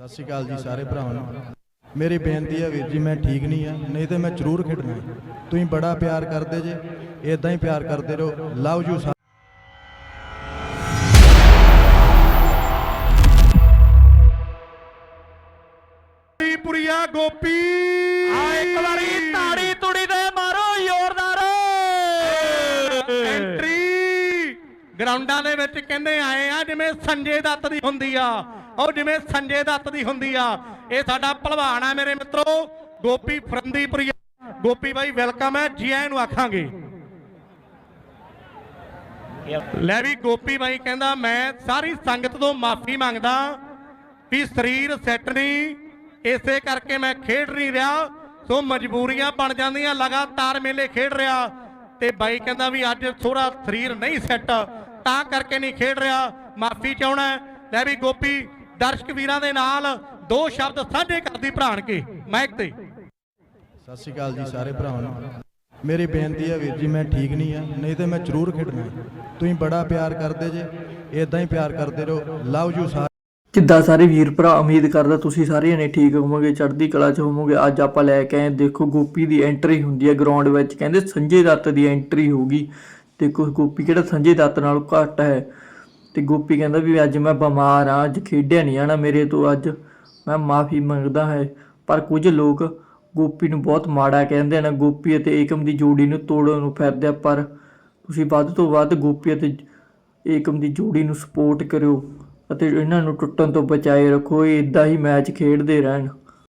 ਸਤਿ ਸ਼੍ਰੀ ਅਕਾਲ ਜੀ ਸਾਰੇ ਭਰਾਵਾਂ ਨੂੰ। ਮੇਰੀ ਬੇਨਤੀ ਹੈ ਵੀਰ ਜੀ ਮੈਂ ਠੀਕ ਨਹੀਂ ਆ ਨਹੀਂ ਤੇ ਮੈਂ ਜ਼ਰੂਰ ਖੇਡਣਾ। ਤੁਸੀਂ ਬੜਾ ਪਿਆਰ ਕਰਦੇ ਜੇ ਇਦਾਂ ਹੀ ਪਿਆਰ ਕਰਦੇ ਰਹੋ। Love you Puria Gopi. ਆ ਇੱਕ ਵਾਰੀ ਤਾੜੀ ਤੁੜੀ ਦੇ ਮਾਰੋ ਜ਼ੋਰਦਾਰ। ਐਂਟਰੀ ਗਰਾਊਂਡਾਂ ਦੇ ਵਿੱਚ ਕਹਿੰਦੇ ਆਏ ਆ ਜਿਵੇਂ ਸੰਜੇ ਦੱਤ ਦੀ ਹੁੰਦੀ ਆ। ਉਹ ਜਿਵੇਂ ਸੰਜੇ ਦੱਤ ਦੀ ਹੁੰਦੀ ਆ, ਇਹ ਸਾਡਾ ਭਲਵਾਨ ਆ ਮੇਰੇ ਮਿੱਤਰੋ, ਗੋਪੀ ਫਰੰਦੀਪੁਰੀਆ ਗੋਪੀ ਬਾਈ ਵੈਲਕਮ ਹੈ ਜੀ ਆਇਆਂ ਨੂੰ ਆਖਾਂਗੇ। ਲੈ ਵੀ ਗੋਪੀ ਬਾਈ ਕਹਿੰਦਾ, ਮੈਂ ਸਾਰੀ ਸੰਗਤ ਤੋਂ ਮਾਫੀ ਮੰਗਦਾ ਵੀ ਸਰੀਰ ਸੈੱਟ ਨਹੀਂ, ਇਸੇ ਕਰਕੇ ਮੈਂ ਖੇਡ ਨਹੀਂ ਰਿਹਾ, ਸੋ ਮਜਬੂਰੀਆਂ ਬਣ ਜਾਂਦੀਆਂ, ਲਗਾਤਾਰ ਮੇਲੇ ਖੇਡ ਰਿਹਾ। ਤੇ ਬਾਈ ਕਹਿੰਦਾ ਵੀ ਅੱਜ ਥੋੜਾ ਸਰੀਰ ਨਹੀਂ ਸੈੱਟ ਤਾਂ ਕਰਕੇ ਨਹੀਂ ਖੇਡ ਰਿਹਾ, ਮਾਫੀ ਚਾਹਣਾ ਲੈ ਵੀ ਗੋਪੀ ਦਰਸ਼ਕ ਵੀਰਾਂ ਦੇ ਨਾਲ ਦੋ ਸ਼ਬਦ ਸਾਂਝੇ ਕਰਦੀ ਭਰਾਣ ਕੇ ਮਾਈਕ ਤੇ। ਸਤਿ ਸ਼੍ਰੀ ਅਕਾਲ ਜੀ ਸਾਰੇ ਭਰਾਵਾਂ ਨੂੰ। ਮੇਰੀ ਬੇਨਤੀ ਹੈ ਵੀਰ ਜੀ ਮੈਂ ਠੀਕ ਨਹੀਂ ਆ ਨਹੀਂ ਤੇ ਮੈਂ ਜ਼ਰੂਰ ਖੇਡਣਾ ਤੁਸੀਂ ਬੜਾ ਪਿਆਰ ਕਰਦੇ ਜੇ ਇਦਾਂ ਹੀ ਪਿਆਰ ਕਰਦੇ ਰਹੋ। ਲਵ ਯੂ ਕਿੱਦਾਂ ਸਾਰੇ ਵੀਰ ਭਰਾ ਉਮੀਦ ਕਰਦਾ ਤੁਸੀਂ ਸਾਰੇ ਜਣੇ ਠੀਕ ਹੋਵੋਗੇ ਚੜ੍ਹਦੀ ਕਲਾ 'ਚ ਹੋਵੋਗੇ। ਅੱਜ ਆਪਾਂ ਲੈ ਕੇ ਆਏ ਦੇਖੋ ਗੋਪੀ ਦੀ ਐਂਟਰੀ ਹੁੰਦੀ ਹੈ ਗਰਾਊਂਡ ਵਿੱਚ ਕਹਿੰਦੇ ਸੰਜੇ ਦੱਤ ਦੀ ਐਂਟਰੀ ਹੋਊਗੀ। ਦੇਖੋ ਗੋਪੀ ਕਿਹੜਾ ਸੰਜੇ ਦੱਤ ਨਾਲੋਂ ਘੱਟ ਹੈ। ਤੇ ਗੋਪੀ ਕਹਿੰਦਾ ਵੀ ਅੱਜ ਮੈਂ ਬਿਮਾਰ ਆ, ਅੱਜ ਖੇਡਿਆ ਨਹੀਂ ਜਾਣਾ ਮੇਰੇ ਤੋਂ ਅੱਜ। ਮੈਂ ਮਾਫੀ ਮੰਗਦਾ ਹੈ, ਪਰ ਕੁਝ ਲੋਕ ਗੋਪੀ ਨੂੰ ਬਹੁਤ ਮਾੜਾ ਕਹਿੰਦੇ ਨੇ ਗੋਪੀ ਅਤੇ ਏਕਮ ਦੀ ਜੋੜੀ ਨੂੰ ਤੋੜਨ ਨੂੰ ਫਿਰਦੇ ਆ, ਪਰ ਤੁਸੀਂ ਵੱਧ ਤੋਂ ਵੱਧ ਗੋਪੀ ਅਤੇ ਏਕਮ ਦੀ ਜੋੜੀ ਨੂੰ ਸਪੋਰਟ ਕਰਿਓ ਅਤੇ ਇਹਨਾਂ ਨੂੰ ਟੁੱਟਣ ਤੋਂ ਬਚਾਏ ਰੱਖੋ। ਇਹ ਇਦਾਂ ਹੀ ਮੈਚ ਖੇਡਦੇ ਰਹਿਣ।